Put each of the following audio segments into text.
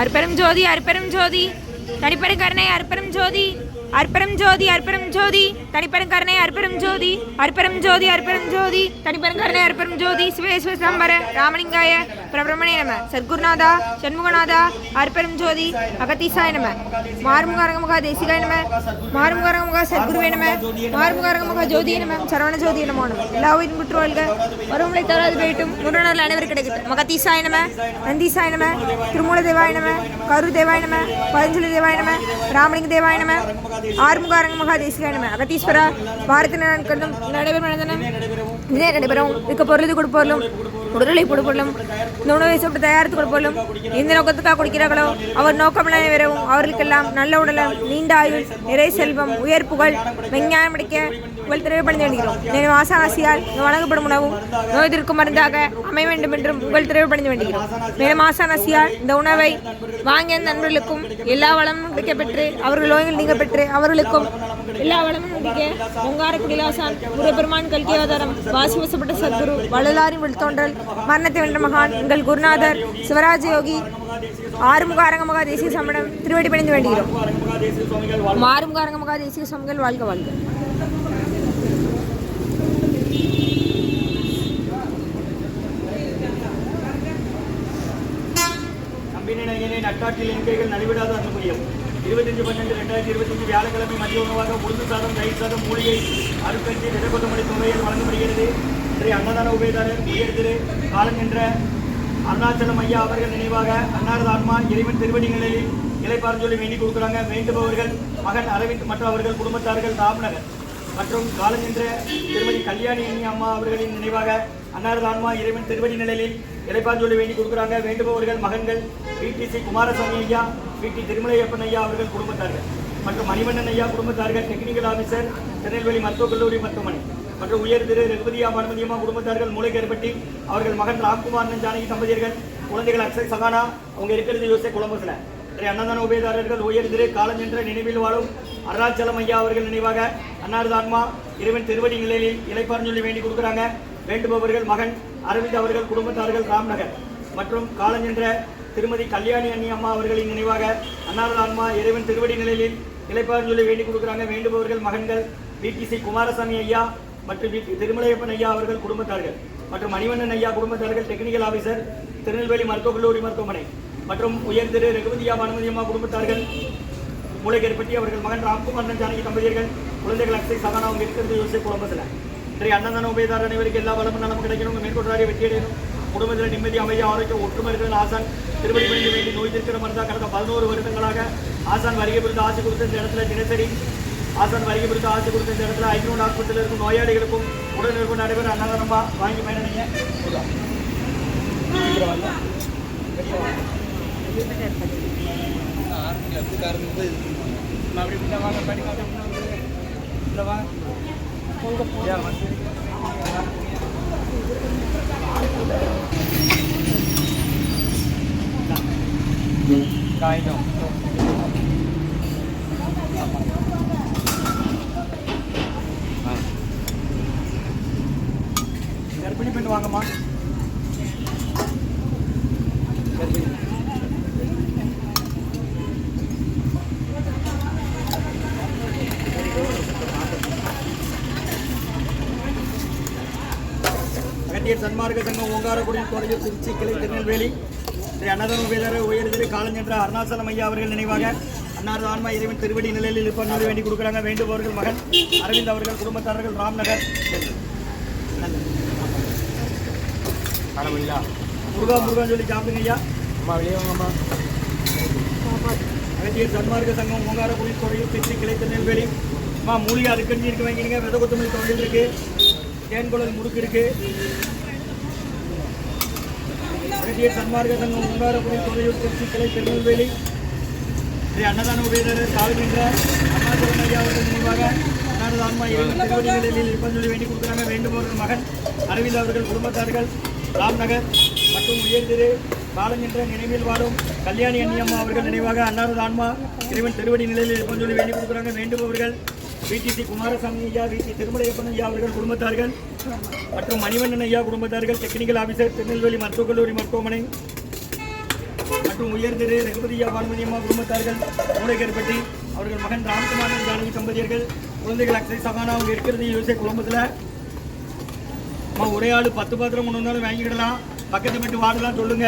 அற்பெரும் ஜோதி அற்பெரும் ஜோதி. தனிப்பெரும் கருணை அற்பெரும் ஜோதி. அற்பெரும் ஜோதி அற்பெரும் ஜோதி. தனிப்பெரும் கருணை அற்பெரும் ஜோதி. அற்பெரும் ஜோதி அற்பெரும் ஜோதி. தனிப்பெரும் கருணை அற்பெரும் ஜோதி. சிவேஸ்வர சம்பர ராமலிங்காய பிரபிரமணே நம. சத்குருநாதா சண்முகநாதா அற்பெரும் ஜோதி அகத்தீசாய நம. மாறுமுகாரங்கமுகா தேசிகாய நம. மாறுமுகாரங்கமுகா சத்குருவே நம. மாறுமுகாரங்கமுகா ஜோதிய நம. சரவண ஜோதி நமோ நம. எல்லா உயிரும் குற்று வாழ்க வருவங்களை தராது போயிட்டும் முருகனால் அனைவர் கிடைக்கட்டும். மகத்தீசாய நம நந்தீசாய நம திருமூல தேவாய நம கரு தேவாய நம பதஞ்சலி தேவாய நம ராமலிங்க தேவாய நம ஆறுமுகாரங்க மகா தேசிகாய நம. அகத்தீஸ்வரா பாரத நாட்களும் நடைபெறும் நடந்தன இதே நடைபெறும் இதுக்கு பொருள் கொடுப்பொருளும் உடலை கொடுப்பொருளும் இந்த உணவை சாப்பிட்டு தயாரித்து கொடுப்பொருளும் எந்த நோக்கத்துக்காக கொடுக்கிறார்களோ அவர் நோக்கமெல்லாம் நிறைவேறவும் அவர்களுக்கெல்லாம் நல்ல உடலம் நீண்ட ஆயுள் நிறை செல்வம் உயர் புகழ் விஞ்ஞானம் அடிக்க உங்கள் திரைப்படைந்து வேண்டுகிறோம் எனவே ஆசாசியால் வழங்கப்படும் உணவும் நோய் எதிர்க்கும் மருந்தாக அமைய வேண்டும் என்றும் உங்கள் திரைப்படைந்து வேண்டுகிறோம் மேலும் ஆசானசியால் இந்த உணவை வாங்கிய நண்பர்களுக்கும் எல்லா வளமும் கிடைக்க பெற்று அவர்கள் நோய்கள் நீங்க பெற்று அவர்களுக்கும் எல்லா வளமும் கிடைக்க பொங்கார குடிலாசான் முருகப்பெருமான் கல்கியாதாரம் வாசி வசப்பட்ட சத்குரு வள்ளலாரின் விழுத்தோன்றல் மரணத்தை வென்ற மகான் எங்கள் குருநாதர் சிவராஜ யோகி ஆறுமுக அரங்கமகா தேசிய சம்மடம் திருவடி பணிந்து வேண்டுகிறோம். ஆறுமுக அரங்கமகா தேசிய சுவாமிகள் வாழ்க வாழ்க. நட்டாற்றில் எண்கைகள் நலிவிடாத அன்புரியம் இருபத்தஞ்சு பன்னெண்டு ரெண்டாயிரத்தி இருபத்தஞ்சு வியாழக்கிழமை மதிய உணவாக உளுந்து சாதம் தயிர் சாதம் மூலிகை அருட்கட்சி திடக்கொத்தமடி துணையில் வழங்கப்படுகிறது. இன்றைய அன்னதான உபயதாரர் உயர் திரு காலங்கின்ற அருணாச்சலம் ஐயா அவர்கள் நினைவாக அன்னாரது ஆன்மா இறைவன் திருவடிகளில் நிலையில் சொல்லி வேண்டி கொடுக்குறாங்க. வேண்டுபவர்கள் மகன் அரவிந்த் மற்றும் அவர்கள் குடும்பத்தார்கள் ராம்நகர். மற்றும் காலஞ்சென்ற திருமதி கல்யாணி அண்ணி அம்மா அவர்களின் நினைவாக அன்னாரது ஆன்மா இறைவன் திருவடி நிலையில் இலைப்பாஞ்சொலி வேண்டி கொடுக்குறாங்க. வேண்டுபவர்கள் மகன்கள் பிடிசி குமாரசாமி ஐயா பிடி திருமலையப்பன் ஐயா அவர்கள் குடும்பத்தார்கள் மற்றும் மணிவண்ணன் ஐயா குடும்பத்தார்கள் டெக்னிக்கல் ஆபீசர் திருநெல்வேலி மருத்துவக் கல்லூரி மருத்துவமனை மற்றும் உயர் திரு ரகுபதியா மனுமதியம்மா குடும்பத்தார்கள் மூளைக்கேற்பட்டி அவர்கள் மகன் ராம்குமார் ஜானகி தம்பதியர்கள் குழந்தைகள் அக்ஷய் சகானா அவங்க இருக்கிறது யோசிய குழம்புல அன்னதான உபயதாரர்கள் உயர் திரு காலம் என்ற நினைவில் வாழும் அருணாச்சலம் ஐயா அவர்கள் நினைவாக அன்னாரது ஆன்மா இறைவன் திருவடி நிலையில் இலைப்பார் சொல்லி வேண்டி கொடுக்குறாங்க. வேண்டுபவர்கள் மகன் அரவிந்த் அவர்கள் குடும்பத்தார்கள் ராம்நகர் மற்றும் காலஞ்சென்ற திருமதி கல்யாணி அண்ணி அம்மா அவர்களின் நினைவாக அன்னாரது ஆன்மா இறைவன் திருவடி நிலையில் இலைப்பார் சொல்லி வேண்டி கொடுக்குறாங்க. வேண்டுபவர்கள் மகன்கள் பிடிசி குமாரசாமி ஐயா மற்றும் திருமலையப்பன் ஐயா அவர்கள் குடும்பத்தார்கள் மற்றும் மணிவண்ணன் ஐயா குடும்பத்தார்கள் டெக்னிக்கல் ஆஃபீஸர் திருநெல்வேலி மருத்துவக் கல்லூரி மருத்துவமனை மற்றும் உயர் திரு ரகுபதியா அனுமதியம்மா குடும்பத்தார்கள் மூளைக்கேற்பட்டி அவர்கள் மகன் ராம்குமார் ஜானகி தம்பதியர்கள் குழந்தைகள் அக்ஷய் சகானா அவங்க இருக்கிறது யோசிச்சு குழம்பத்தில் இன்றைய அன்னதான உபயதார அனைவருக்கு எல்லா வளமும் நமக்கு கிடைக்கணும் மேற்கொண்டாரிய வெற்றி அடையணும் குடும்பத்தில் நிம்மதி அமைதி ஆரோக்கியம் ஒற்றுமை இருக்கிற ஆசான் திருப்பதி பணிந்து வேண்டி நோய் திருக்கிற மருந்தா கடந்த பதினோரு வருடங்களாக ஆசான் வருகை பிடித்து ஆசை கொடுத்த இந்த இடத்துல தினசரி ஆசான் வருகை பிடித்து ஆசை கொடுத்த இந்த இடத்துல ஐநூறு ஹாஸ்பிட்டலில் இருக்கும் நோயாளிகளுக்கும் உடனிருக்கும் நடைபெற அன்னதானமாக வாங்கி பயணிங்க அப்படி இப்படி வாங்க படிக்காத இல்லை கர்ப்பிணி பெண் வாங்கம்மா சன்மார்க்க சங்கம் ஓங்காரக்குடி கோடையூர் திருச்சி கிளை திருநெல்வேலி. திரு அன்னதான உபயதர உயர் திரு காலஞ்சென்ற அருணாசலம் ஐயா அவர்கள் நினைவாக அன்னாரது ஆன்மா இறைவன் திருவடி நிலையில் இருப்பவர்கள் வேண்டி கொடுக்குறாங்க வேண்டுபவர்கள் மகன் அரவிந்த் அவர்கள் குடும்பத்தாரர்கள் ராம்நகர். முருகா முருகான்னு சொல்லி சாப்பிடுங்க ஐயா. அம்மா வெளியே வாங்கம்மா. அகத்தியர் சன்மார்க்க சங்கம் ஓங்காரக்குடி கோடையூர் திருச்சி கிளை திருநெல்வேலி அம்மா மூலிகை அதுக்கஞ்சி இருக்கு வாங்கிடுங்க. வித கொத்தமல்லி தொழில் இருக்கு. தேன்குழல் முடுக்கு இருக்கு. அகத்தியர் சன்மார்க்க சங்கம் உங்காரபுரி தொழில் திருச்சி கிளை திருநெல்வேலி ஸ்ரீ அன்னதான உபயதர் காலகின்ற அம்மா ஐயா அவர்கள் நினைவாக அன்னாரது ஆன்மா இறைவன் நிலையில் இருப்பது சொல்லி வேண்டி கொடுக்குறாங்க. வேண்டுபவர்கள் மகன் அரவிந்த் அவர்கள் குடும்பத்தார்கள் ராம்நகர் மற்றும் உயர் பாலங்கின்ற நினைவில் வாழும் கல்யாணி அண்ணியம்மா அவர்கள் நினைவாக அன்னாரது ஆன்மா இறைவன் திருவடி நிலையில் இருப்பது சொல்லி வேண்டி கொடுக்குறாங்க. வேண்டுபவர்கள் விடிசி குமாரசாமி ஐயா விடி திருமலையப்பன் ஐயா அவர்கள் குடும்பத்தார்கள் மற்றும் மணிவண்ணன் ஐயா குடும்பத்தார்கள் டெக்னிக்கல் ஆபீசர் திருநெல்வேலி மருத்துவக் கல்லூரி மருத்துவமனை மற்றும் உயர்திரு ரகுபதியா பானுமதி அம்மா குடும்பத்தார்கள் மூளைக்கேற்பட்டி அவர்கள் மகன் ராம்குமாரன் ஜானகி தம்பதியர்கள் குழந்தைகள் அக்ஷய் சகானா அவங்க இருக்கிறது யோசிய குடும்பத்தில் அம்மா ஒரே ஆள் பத்து பாத்திரம் ஒன்று வந்தாலும் வாங்கிக்கிடலாம். பக்கத்து வீட்டு வார்டெல்லாம் சொல்லுங்க.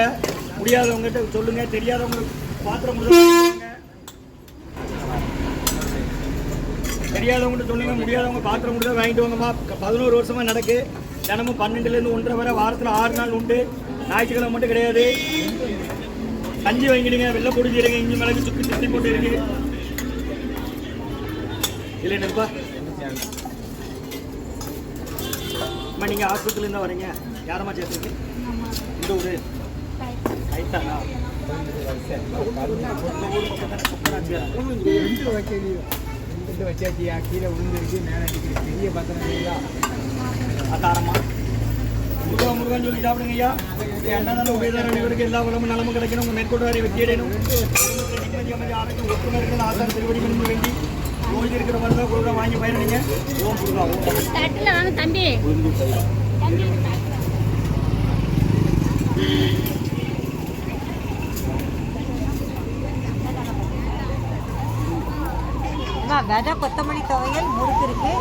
முடியாதவங்ககிட்ட சொல்லுங்க. தெரியாதவங்க பாத்திரம் தெரியாதவங்ககிட்ட சொல்லுங்க முடியாதவங்க பாத்திரம் தான் வாங்கிட்டு வாங்கம்மா. பதினோரு வருஷமா நடக்கு. தினமும் பன்னெண்டுலேருந்து ஒன்றரை வரை வாரத்தில் ஆறு நாள் உண்டு. ஞாயிற்றுக்கிழமை மட்டும் கிடையாது. கஞ்சி வாங்கிடுங்க வெள்ளை பொடி இருங்க இஞ்சி மிளகு சுக்கு சுத்தி போட்டு இருக்கு. இல்லை என்னப்பா? அம்மா நீங்கள் ஆஸ்பத்திரிலேருந்து வரீங்க. யாரம்மா சேர்த்துருக்கு இந்த ஊர். ரைட்டாண்ணா ரெண்டு வச்சாச்சியா கீழே விழுந்துருக்கு மேலே அடிக்கிறது பெரிய பத்திரம் இல்லையா அதாரமா முருகா முருகன் சொல்லி சாப்பிடுங்க ஐயா. என்ன உபயோகம் அனைவருக்கு எல்லா வளமும் நலமும் கிடைக்கணும். உங்கள் மேற்கொண்டு வரை வெற்றி அடையணும். ஆரோக்கியம் ஒற்றுமை இருக்கிற ஆசார திருவடி மணிந்து வேண்டி. நோய் இருக்கிற மாதிரி தான் குருகா வாங்கி பயணிங்க. ஓம் குருகா ஓம் தட்டில் வாங்க தம்பி. வெதை கொத்தமல்லி துவையல் முறுக்கு இருக்குது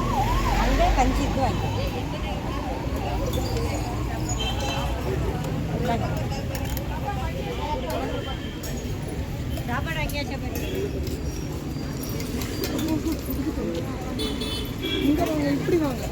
அங்கே கஞ்சி இருக்குது வாங்கி. வாங்க